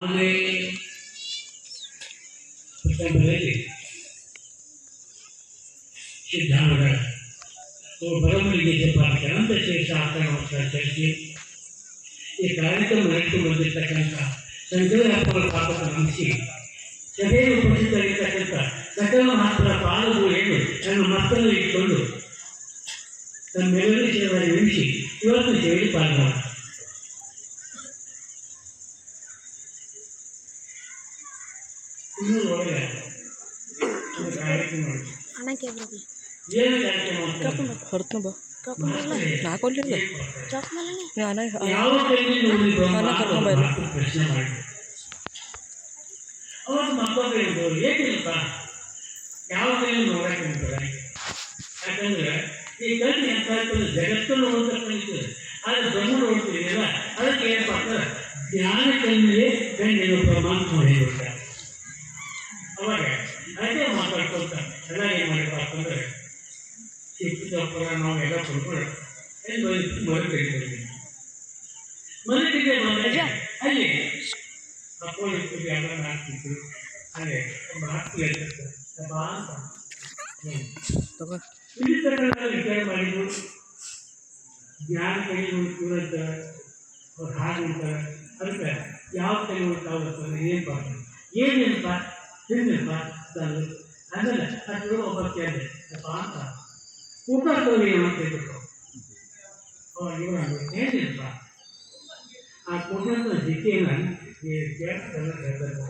ಆದರೆ ಪುಸ್ತಕದಲ್ಲಿ ಸಿದ್ಧಾಂತಗಳ ಬರವಣಿಗೆ ಜಪಾನಿಗೆ ಅನಂತ ಶೇಷ ಆಕ್ರಮಣ ಚರ್ಚೆ ಈ ಕಾರ್ಯಕ್ರಮ ನಡೆದು ಬಂದಿರತಕ್ಕಂಥ ಸಂಕೇತಾತ್ಮಕ ಪಾಪದ ನಂಬಿಸಿ ಸಭೆಯಲ್ಲಿ ಉಪಸ್ಥಿತರಿರ್ತಕ್ಕಂಥ ಸಕಲ ಮಹತ್ವದ ಪಾಲುಗಳು ನನ್ನ ಮಕ್ಕಳನ್ನು ಇಟ್ಕೊಂಡು ತಮ್ಮೆಲ್ಲರೂ ಸೇವೆ ನಿಮಿಷಿ ಇವತ್ತು ಸೇವೆ ಪಾಲ್ಗೊಂಡು ಕಾರ್ಯಕ್ರಮ ಉಂಟು. ಅಣ್ಣಕ್ಕೆ ಬರಲಿ ಏನು ಕಾರ್ಯಕ್ರಮ ಅಂತ ಹೊರತು ಬಾ ಕರ್ಕೊಂಬರಲ್ಲ ನಾ ಕೊಡ್ಲಿಲ್ಲ ಚಾಕ್ಮಲ್ಲನೆ ನಾನೇ ಯಾವ ಕೈಲಿ ನೋಡಿ ಅಲ್ಲ, ಕರ್ಕೊಂಡ್ ಬಾ ಇಲ್ಲಿ. ಪ್ರಶ್ನೆ ಮಾಡಿ ಅವಾಗ ಮತ್ತೊಬ್ಬ ಹೇಳಿದ್ರು ಏನಿಲ್ಪ ಯಾವ ಕೈಲಿ ನೋಡಕ್ಕೆ ಅಂತಾರೆ? ಯಾಕಂದ್ರೆ ಈ ಕಣ್ಣು ಎಂತ ಆಗ್ತದೆ ಜಗತ್ತು ನೋಡ್ತಕ್ಕಂಥದ್ದು ಆದರೆ ಬ್ರಹ್ಮ ನೋಡ್ತಿದ್ದೀರಲ್ಲ ಅದಕ್ಕೆ ಏನಪ್ಪ ಅಂದ್ರೆ ಜ್ಞಾನ ಕಣ್ಣಿಗೆ ಕಣ್ಣಿನ ಪ್ರಮಾಣ ಹೇಳಿಬಿಡ್ತಾರೆ ಅವಾಗ ಅದೇ ಮಾತಾಡ್ಕೊಳ್ತ ಎಲ್ಲ ಏನು ಮಾಡಪ್ಪ ಅಂತಂದ್ರೆ ಚಿಕ್ಕಪ್ಪರ ನಾವೆಲ್ಲ ಕೊಡ್ಕೊಂಡು ಏನು ಬರೀ ಮರು ತೆಗಿತೀವಿ ಮನೆಗೆ ಬಂದಾಗ ಅಲ್ಲಿ ಅಪ್ಪೋಳಿ ಪೂಜೆ ಎಲ್ಲ ಮಾಡ್ತಿದ್ರು ಹಾಗೆ ಒಬ್ಬ ಹತ್ತು ಹೇಳ್ತಿತ್ತು ಅಪ್ಪ ಅಂತ ಹ್ಮ್. ತಗೋ ಇಲ್ಲಿ ತನಕ ವಿಚಾರ ಮಾಡಿದ್ರು ಜ್ಞಾನ ಕೈ ತುರಂತ ಅವ್ರು ಹಾಗೆ ಅಂತಾರೆ ಅದಕ್ಕೆ ಯಾವ ಕೈ ಉಂಟಾಗುತ್ತದೆ ಏನು ಮಾಡ್ತಾರೆ ಏನೇನಪ್ಪ ತಿನ್ನಪ್ಪ ತಂದು ಆಮೇಲೆ ಅದ್ರ ಒಬ್ಬ ಕೇಳಿದೆ ಅಪ್ಪ ಅಂತ ಊಟ ತೋರಿ ಅಂತ ಹೇಳ್ಬಿಟ್ಟು ಅವಾಗ ಇವ್ರು ಅಂದ್ರು, ಏನಿಲ್ಲಪ್ಪ ಆ ಕೂಟದ ದಿಕ್ಕಿನ ಈ ಕೇಳ್ತಾರೆ ಹೇಳ್ಬೇಕು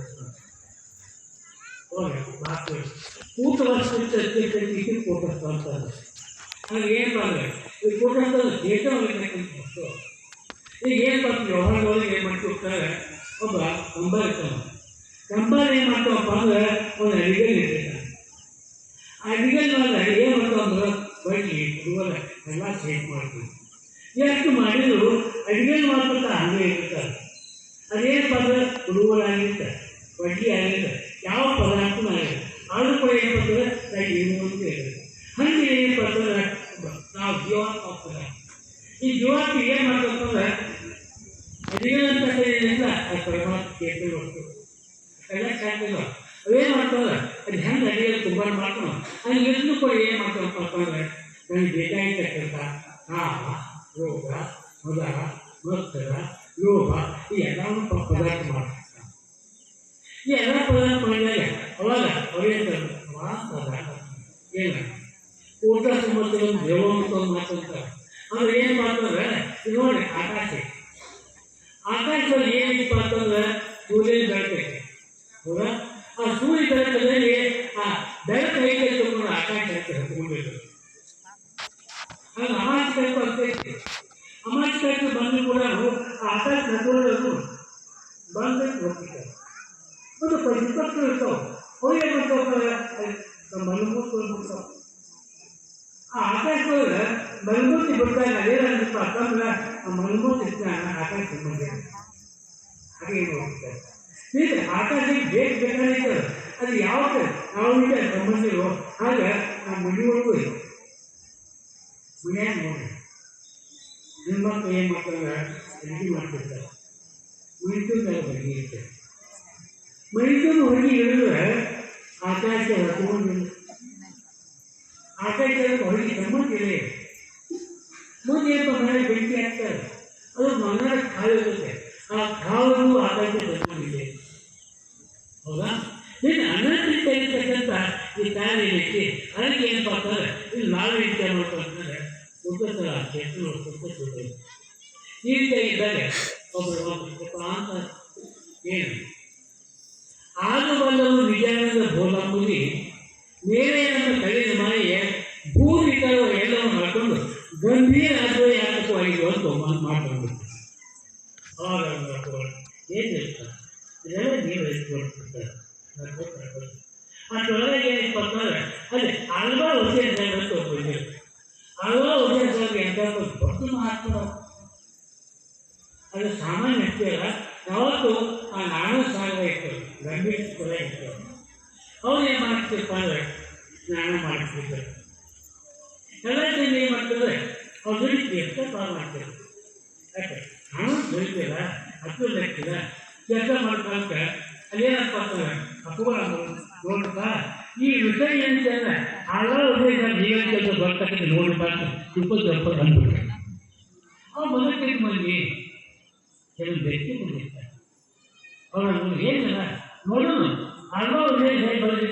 ಹೋಗಿ ಮಾತು ಊಟ ವರ್ಷಕ್ಕೆ ಕೂಟಸ್ಥ ಅಂತಾರೆ ಅದು ಏನು ಮಾಡಿದ್ರೆ ಈ ಕೂಟಸ್ಥ ದೇಶ ವಸ್ತು ಈಗ ಏನು ಮಾಡ್ತೀವಿ ವ್ಯವಹಾರದೊಳಗೆ ಏನು ಮಾಡ್ತಿರ್ತಾರೆ ಒಬ್ಬ ಕಂಬ ಇರ್ತಾನೆ ಕಂಬಾರ ಏನು ಮಾಡ್ತಾವಪ್ಪ ಅಂದ್ರೆ ಒಂದು ಅಡಿಗೆ ಇಟ್ಟಿರ್ತಾನೆ ಆ ಅಡಿಗೆ ಮಾಡಿ ಏನು ಮಾಡ್ತಾವ ಅಂದ್ರೆ ಬಡ್ಡಿ ಹುಡುಗರ ಎಲ್ಲ ಚೇಂಜ್ ಮಾಡ್ತೀವಿ. ಎಷ್ಟು ಮಾಡಿದ್ರು ಅಡುಗೆ ಮಾಡ್ಕೊತ ಹಂಗೆ ಇರ್ತಾರೆ ಅದೇನಪ್ಪ ಅಂದ್ರೆ ಹುಡುಗರಾಗಿರ್ತಾರೆ ಬಡ್ಡಿ ಆಗಿರ್ತಾರೆ ಯಾವ ಪದಾರ್ಥನೂ ಆಗಿಲ್ಲ ಆದರೂ ಕೂಡ ಏನು ಬರ್ತದೆ ನಾವು ಏನು ಅಂತ ಹೇಳಿದ್ರು ಹಂಗೆ ಏನಪ್ಪ ಬರ್ತದೆ ನಾವು ಜೀವಾತ್ಮ ಹೋಗ್ತದೆ ಈ ಜೀವಾತ್ಮ ಏನು ಮಾಡ್ಬೇಕಂದ್ರೆ ಅಡಿಗೆ ಅಂತ ಏನಿಲ್ಲ ಆ ಪರಮಾತ್ಮ ಕೇಳ್ತೇವೆ ಹೊರತು ಎಲ್ಲ ಚಾಕಿಲ್ಲ ಅವೇನು ಮಾಡ್ತಾವೆ ಅದು ಹೆಂಗೆ ಅಡಿಗೆ ತುಂಬ ಮಾಡ್ತಾವೆ ಅಲ್ಲಿ ಎಷ್ಟು ಕೂಡ ಏನು ಮಾಡ್ತಾವಪ್ಪ ಅಂತಂದ್ರೆ ನನಗೆ ಬೇಕಾಗಿರ್ತಕ್ಕಂಥ ಕಾಮ ರೋಗ ಮದ ಒತ್ತಡ ಲೋಭ ಈ ಎಲ್ಲವನ್ನು ಪದಾರ್ಥ ಮಾಡ್ತಾರೆ ಈ ಎಲ್ಲ ಪದಾರ್ಥ ಮಾಡಿದಾಗ ಅವಾಗ ಅವ್ರೇನು ಪದಾರ್ಥ ಏನ ಊಟ ಸಂಬಂಧ ಒಂದು ದೇವ ಅಂತ ಒಂದು ಮಾತಂತಾರೆ ಅಂದ್ರೆ ಏನು ಮಾಡ್ತಾರೆ ನೋಡಿ ಆಕಾಶ. ಆಕಾಶದಲ್ಲಿ ಏನಿತ್ತು ಅಂತಂದ್ರೆ ಸೂರ್ಯ ಬೆಳಕೈತೆ ಹೌದಾ ಆ ಸೂರ್ಯ ಬೆಳಕಲ್ಲಿ ಆ ಬೆಳಕು ಐತೆ ತಗೊಂಡು ಆಕಾಶ ಹತ್ಕೊಂಡಿರ್ತದೆ ಅದು ಅಮಾಸ ಕಲ್ಪ ಅಂತ ಐತಿ ಅಮಾಸ ಕಲ್ಪ ಬಂದು ಕೂಡ ಆ ಆಕಾಶ ಹತ್ಕೊಳ್ಳೋದು ಬಂದು ಹೋಗ್ತಿದ್ದಾರೆ ಒಂದು ಪ್ರತಿಪಕ್ಷ ಇರ್ತಾವೆ ಅವ್ರು ಏನು ಮಾಡ್ತಾರೆ ನಮ್ಮ ಮನಮೂರ್ತಿ ಆ ಆಕಾಶದೊಳಗೆ ಬರ್ತಾ ಇಲ್ಲ ಏನಂತ ಅಂತಂದ್ರೆ ಆ ಮನಮೂರ್ತಿ ಜ್ಞಾನ ಆಕಾಶ ಸಂಬಂಧ ಹಾಗೆ ಏನು ಹೋಗ್ತಾರೆ ಹೀಗೆ ಆಕಾಶಕ್ಕೆ ಬೇಕು ಬೇಕಾಗಿತ್ತು ಅದು ಯಾವಾಗ ನಾವು ಇದೆ ಸಂಬಂಧ ಇರೋ ಹಾಗೆ ಆ ಮನೆಯೊಳಗೂ ಇದೆ ಮನ್ಯಾಗ ನೋಡಿ ನಿಮ್ಮ ಮಕ್ಕಳು ಏನು ಮಾಡ್ತಾರೆ ಅಡುಗೆ ಮಾಡ್ತಿರ್ತಾರೆ ಮೈಸೂರು ಹೊರಗೆ ಇರ್ತಾರೆ ಮೈಸೂರು ಹೊರಗೆ ಇಳಿದ್ರೆ ಆಕಾಶ ಹತ್ಕೊಂಡಿಲ್ಲ ಆಕಾಶದ ಹೊರಗೆ ಇದೆ ಮುಂದೆ ಏನಪ್ಪ ಮನೆ ಬೆಂಕಿ ಹಾಕ್ತಾರೆ ಅದು ಕಾಳು ಇರುತ್ತೆ ಆ ಕಾಳು ಆಕಾಶ ಸಂಬಂಧಿದೆ ಹೌದಾ? ನೀನು ಅನಂತ ಕಲಿತಕ್ಕಂಥ ಈ ತಾಯಿ ವ್ಯಕ್ತಿ ಅದಕ್ಕೆ ಏನಪ್ಪ ಅಂತಂದ್ರೆ ಇಲ್ಲಿ ನಾವೇ ವಿಚಾರ ಮಾಡ್ಕೊಂತಂದ್ರೆ ಉತ್ತರ ಕೆಟ್ಟು ಉತ್ತರ ಈ ರೀತಿಯಾಗಿ ಇದ್ದಾಗ ಒಬ್ಬರು ಒಬ್ಬ ಅಂತ ಏನು ಆಗಬಲ್ಲವು ನಿಜಾನಂದ ಬೋಧಂಬುದಿ ಮೇಲೆ ಅಂತ ಕಳೆದ ಮಾಯೆ ಭೂಮಿಕರು ಎಲ್ಲವನ್ನು ಮಾಡ್ಕೊಂಡು ಗಂಭೀರ ಅದ್ವಯ ಯಾತಕವಾಗಿದ್ದು ಅಂತ ಮಾತು ಮಾಡ್ಕೊಂಡು ಅವಾಗ ಏನು ಹೇಳ್ತಾರೆ? ಏನಪ್ಪ ಅಂತಂದ್ರೆ ಅದೇ ಹಲವಾರು ವರ್ಷ ಅಂತ ಒಬ್ಬರು ಹಲವಾರು ವರ್ಷ ಎಂತ ದೊಡ್ಡ ಮಹಾತ್ಮ ಅದು ಸಾಮಾನ್ಯ ಅಷ್ಟೇ ಅಲ್ಲ. ಯಾವತ್ತು ಆ ನಾನು ಸಾಗರ ಇತ್ತು. ಗಂಭೀರ ಕೂಡ ಇತ್ತು. ಅವ್ರು ಏನು ಮಾಡ್ತಿರ್ಪ ಅಂದರೆ ಸ್ನಾನ ಮಾಡ್ತಿದ್ದರು ಎಲ್ಲ ಜನ ಏನು ಮಾಡ್ತಾರೆ ಅವ್ರು ಎಷ್ಟು ಪಾಲು ಮಾಡ್ತಾರೆ ಹಣ ಹತ್ತು ಲೆಕ್ಕಿಲ್ಲ ಕೆಲಸ ಮಾಡ್ಕೊಂತ ಅದೇನಪ್ಪ ಅಂತಂದ್ರೆ ಅಪ್ಪಗಳ ನೋಡಪ್ಪ ಈ ವಿಷಯ ಏನಂತಂದ್ರೆ ಹಲವು ಉದ್ದೇಶ ಜೀವನ ಕೆಲಸ ಬರ್ತಕ್ಕಂಥ ನೋಡಪ್ಪ ಅಂತ ಇಪ್ಪತ್ತು ಎಪ್ಪತ್ತು ಅಂದ್ಬಿಟ್ರೆ. ಅವ್ರು ಮೊದಲು ಮಂದಿ ಕೆಲವು ವ್ಯಕ್ತಿ ಬಂದಿರ್ತಾರೆ. ಅವ್ರನ್ನ ಏನಿಲ್ಲ ನೋಡೋಣ. ಹಲವಾರು ಉದ್ದೇಶ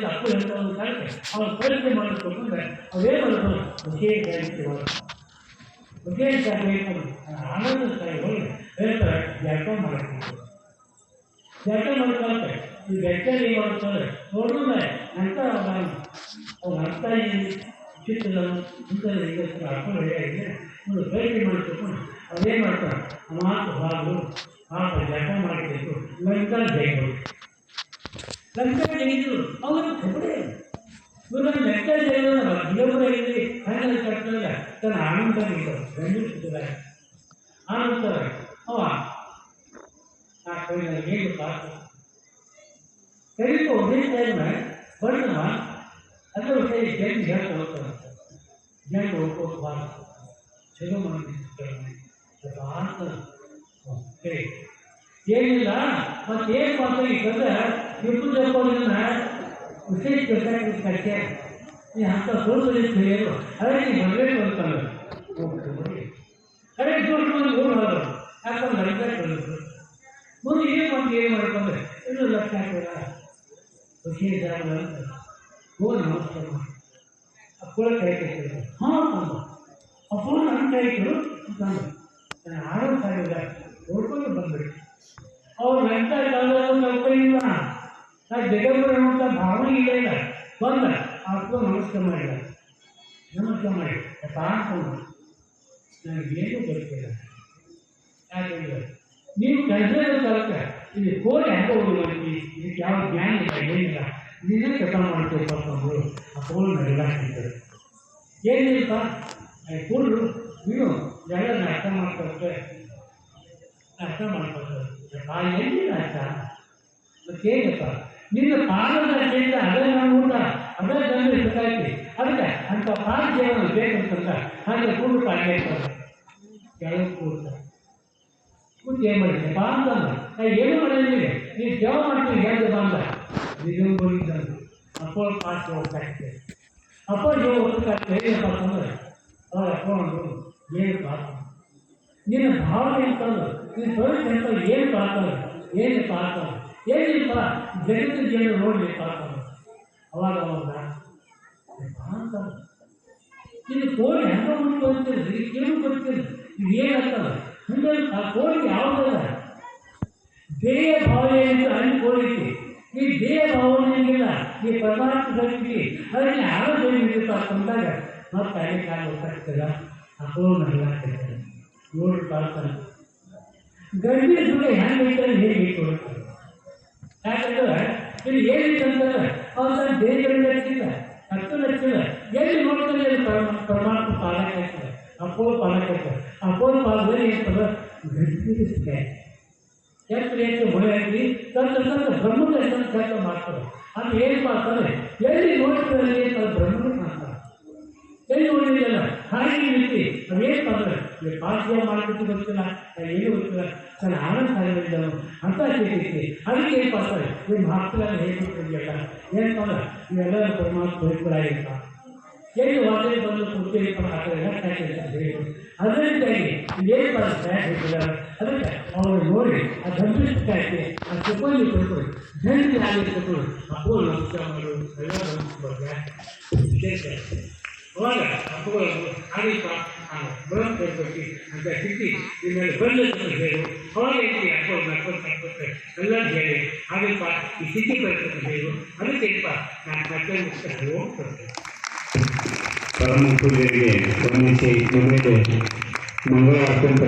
ಅಪ್ಪ ಅಂತ ಒಂದು ಕಾಲಕ್ಕೆ ಅವ್ರ ಪರೀಕ್ಷೆ ಮಾಡಿಕೊಂಡ್ರೆ ಅವೇನು ಮಾಡ್ತಾರೆ ವಿಶೇಷ ವಿಶೇಷ ಬೇಕು ಆನಂದ ಸ್ಥಳಗಳು ಹೇಳ್ತಾರೆ ಜಳಕ ಮಾಡಬೇಕು ಮಾಡ್ಕೊಳ್ತಾರೆ ಈ ಏನು ಮಾಡ್ತಾರೆ ನೋಡೋಣ ಅಂತ ಅವ್ರ ಅರ್ಥ ಏನು ಚಿತ್ರದ ಹಾಕೊಂಡು ಹೇಳಿ ಒಂದು ಭೇಟಿ ಮಾಡಿಕೊಂಡು ಅದೇನು ಮಾಡ್ತಾರೆ ಮಾತು ಹಾಲು ಪಾಪ ಮಾಡಬೇಕು ಲಂಕ ಜೈಗಳು ಲಂಕ ಜೈಗಳು ಅವರು ಕಬಡ್ಡಿ ಇವಾಗ ಲೆಕ್ಕ ಜೈಲಲ್ಲ ಇನ್ನೊಬ್ಬರಲ್ಲಿ ಹಣ್ಣಲ್ಲಿ ಕಟ್ಟಲಿಲ್ಲ ತನ್ನ ಆನಂದ ನೀಡೋದು ಗಂಡಿಸ್ತಿದ್ದಾರೆ ಆನಂದ ಅವ ಆ ಕೈನ ಏನು ಪಾತ್ರ ಕೈಗೆ ಒಂದೇ ಟೈಮ್ ಬಣ್ಣ ಅದರ ಕೈ ಜನ ಹೇಳ್ತಾ ಹೋಗ್ತಾರಂತ ಜನ ಹೋಗ್ಬೋದು ಬಾರ ಚಲೋ ಮಾಡಿ ಭಾರತ ಏನಿಲ್ಲ ಮತ್ತೆ ಏನು ಮಾಡ್ತಾರೆ ಈ ಕದ ಇಬ್ಬರು ಜಪ್ಪನ್ನ ವಿಶೇಷ ಬೇಕಾಗಿ ಕಟ್ಟೆ ಈ ಹಂತ ಸೋಸಲಿ ತಿಳಿಯಲು ಅದಕ್ಕೆ ಬರಬೇಕು ಅಂತಾರೆ ತೋರಿಸ್ಕೊಂಡು ಊರು ಓಡೋದು ಯಾಕಂದ್ರೆ ನಡಿಬೇಕು ಬಂದಿದ್ದು ಮುಂದೆ ಏನು ಮಾಡಿ ಏನು ಮಾಡ್ಕೊಂಡ್ರೆ ಇನ್ನೂ ಲಕ್ಷ ಹಾಕಿಲ್ಲ ವಿಶೇಷ ಅಂತ. ಓ ನಮಸ್ಕಾರ ಅಪ್ಪಳ ಕೈ ಕಟ್ಟಿದ್ರು ಹಾಂ ಅಂದ ಅಪ್ಪಳ ನನ್ನ ಕೈ ಇಟ್ಟರು ಅಂತ ನಾನು ಆರು ಸಾವಿರ ನೋಡ್ಕೊಂಡು ಬಂದ್ಬಿಟ್ಟು ಅವ್ರು ಎಂತ ಇಲ್ಲ ನಾನು ಜಗಬ್ಬರ ಅಂತ ಭಾವನೆ ಇಲ್ಲ ಇಲ್ಲ ಬಂದ. ಆತ್ಮ ನಮಸ್ಕಾರ ಮಾಡಿಲ್ಲ ನಮಸ್ಕಾರ ಮಾಡಿ. ತಾಂಡ್ಕೊಂಡು ನನಗೇನು ಗೊತ್ತಿಲ್ಲ. ಯಾಕಂದ್ರೆ ನೀವು ಕಲಿಸಿದ ಕಾಲಕ್ಕ ಇದು ಕೋಡಿ ಹೆಂಗೆ ಹೋಗಿ ಮಾಡ್ತೀವಿ ಇದಕ್ಕೆ ಯಾವ ಜ್ಞಾನ ಇಲ್ಲ, ಏನಿಲ್ಲ. ನೀನೇ ಕೆಲಸ ಮಾಡ್ತೀವಿ ಪಾಪಂದು ಆ ಕೋಲ್ ನಡೆದಾಕ್ತಿದ್ದಾರೆ ಆ ಕೂಡಲು ನೀವು ಎಲ್ಲ ಅರ್ಥ ಮಾಡ್ಕೊಳ್ತೆ ಅರ್ಥ ಮಾಡ್ಕೊಳ್ತಾರೆ. ಆ ಎಲ್ಲಿಲ್ಲ ಅರ್ಥ ಮತ್ತೇನಪ್ಪ ನಿನ್ನ ಪಾದದ ಅಡ್ಡೆಯಿಂದ ಅದೇ ನಾನು ಊಟ ಅದೇ ಜನರು ಸುತ್ತಾಯ್ತಿ ಅದಕ್ಕೆ ಅಂತ ಪಾದ ಜೀವನ ಬೇಕಂತ ಹಾಗೆ ಕೂಡು ಕೆಲವು ಕೂಡ್ತಾರೆ ಕೂತು ಏನು ಮಾಡಿದ್ದೆ ಬಾ ಏನು ಮಾಡಿದ್ದೀನಿ ನೀವು ಸೇವೆ ಮಾಡ್ತೀವಿ ಹೆಂಗೆ ಬಂದ ನಿಜವೂ ಬಂದಿದ್ದಂದು ಅಪ್ಪೋ ಪಾಸ್ ಹೋಗ್ತಾ ಇದ್ದೆ ಅಪ್ಪ ಜೀವ ಹೋಗ್ತಾ ಏನಪ್ಪ ಅಂತಂದ್ರೆ ಅವ್ರ ಅಪ್ಪ ಒಂದು ಏನು ನಿನ್ನ ಭಾವನೆ ಅಂತಂದು ನಿನ್ನ ತೊಳಿತ ಅಂತ ಏನು ಪಾಡ್ತಾರೆ ಏನು ಪಾಡ್ತಾರೆ ಏನಿಲ್ಪ ಜಗತ್ತಿನ ಜನ ನೋಡಲಿ ಪಾಡ್ತಾರೆ ಅವಾಗ ಅವಾಗ ಅಂತ ಇದು ಕೋಳಿ ಹೆಂಗೆ ಮುಂದೆ ಬರ್ತೀರಿ ಕೇಳಿ ಬರ್ತೀರಿ ಇದು ಏನಾಗ್ತದೆ? ಹಂಗೆ ಆ ಕೋಳಿ ಯಾವುದಲ್ಲ ದೇಹ ಭಾವನೆ ಅಂತ ಅಲ್ಲಿ ಕೋಳಿ ಈ ದೇಹ ಭಾವನೆ ಹಂಗಿಲ್ಲ ಈ ಪದಾರ್ಥ ಶಕ್ತಿ ಅದಕ್ಕೆ ಯಾರು ಇರುತ್ತೆ ಅಂತಂದಾಗ ಮತ್ತೆ ಅಲ್ಲಿ ಕಾಲ ಗೊತ್ತಾಗ್ತದ ಆ ಕೋಳಿ ನಡಲಾಗ್ತದೆ ನೋಡಿ ಪಾಡ್ತಾನೆ ಗಂಡಿನ ಸುಳ್ಳು ಹೆಂಗೆ ಐತಾರೆ ಹೇಗೆ ಕೊಡುತ್ತಾರೆ ಯಾಕಂದ್ರೆ ಇಲ್ಲಿ ಏನಿದೆ ಅಂತಂದ್ರೆ, ಅವ್ರು ದೇಹದಲ್ಲಿ ಹಚ್ಚಿಲ್ಲ ಹತ್ತು ಹಚ್ಚಿಲ್ಲ ಎಲ್ಲಿ ನೋಡ್ತಾರೆ ಅಲ್ಲಿ ಪರಮ ಪರಮಾತ್ಮ ಪಾಲಕ ಆಗ್ತದೆ ಅಪ್ಪೋ ಪಾಲಕ ಆಗ್ತದೆ ಅಪ್ಪೋ ಪಾಲದಲ್ಲಿ ಗಂಟಿ ಸಿಕ್ಕ ಎಷ್ಟು ಎಷ್ಟು ಹೊಳೆ ಹಾಕಿ ತನ್ನ ಬ್ರಹ್ಮದ ಕೆಲಸ ಮಾಡ್ತಾರೆ. ಅದು ಏನು ಮಾಡ್ತಾರೆ ಎಲ್ಲಿ ನೋಡ್ತಾರೆ ಅಲ್ಲಿ ಅದು ಬ್ರಹ್ಮನ ಮಾಡ್ತಾರೆ ಎಲ್ಲಿ ನೋಡಿದೆಯಲ್ಲ ಹಾಗೆ ರೀತಿ ಅವೇನು ಪಾಠ ಮಾಡ್ಬಿಟ್ಟು ಗೊತ್ತಿಲ್ಲ ಏನು ಗೊತ್ತಿಲ್ಲ ತನ್ನ ಆನಂದ ಸಾಗಿದ್ದನು ಅಂತ ಕೇಳಿದ್ದೆ. ಅದಕ್ಕೆ ಏನು ಪಾಸ್ತಾರೆ ನಿಮ್ಮ ಹೇಗೆ ಕೊಟ್ಟಿದೆಯಲ್ಲ ಏನಪ್ಪ ಇವೆಲ್ಲ ಪರಮಾತ್ಮ ಹೋಗ್ಬಿಡಾಗಿರ್ತ ಏನು ವಾಸನೆ ಬಂದು ಎಲ್ಲ ಹೇಳಿ ಅದರಿಂದಾಗಿ ಏನು ಮಾಡ್ತಾರೆ ಅದಕ್ಕೆ ಅವರು ನೋಡಿ, ಆ ಧರ್ಮ ಕಾಯ್ತಿ ಆ ಸಿಬ್ಬಂದಿ ಕೊಡ್ತಾರೆ ಧನ್ಯ ಆಗಿರ್ಬೇಕು ಅಪ್ಪೋ, ನಮಸ್ಕಾರ ಮಾಡೋದು ಎಲ್ಲ ನಮಸ್ಕಾರ. ಅವಾಗ ಅಪ್ಪಗಳು ಆಗಿಪ್ಪ ಕೊಡ್ಬೇಕು ಅಂತ ಸ್ಥಿತಿ ನಿಮ್ಮಲ್ಲಿ ಬಂದ ಹೇಳು ಐತಿ ಅಪ್ಪ ನಡ್ಕೊಂಡು ಎಲ್ಲ ಹೇಳಿ, ಹಾಗೆಪ್ಪ ಈ ಸ್ಥಿತಿ ಬರ್ತದೆ ಹೇಳು, ಅದಕ್ಕೆ ಇಪ್ಪ ನಾನು ಕಟ್ಟೆ ಮುಗಿಸ್ಕೊಂಡು ಹೋಗ್ತೇನೆ ಪರಮ ಪೂಜೆಗೆ ಅತ್ಯಂತ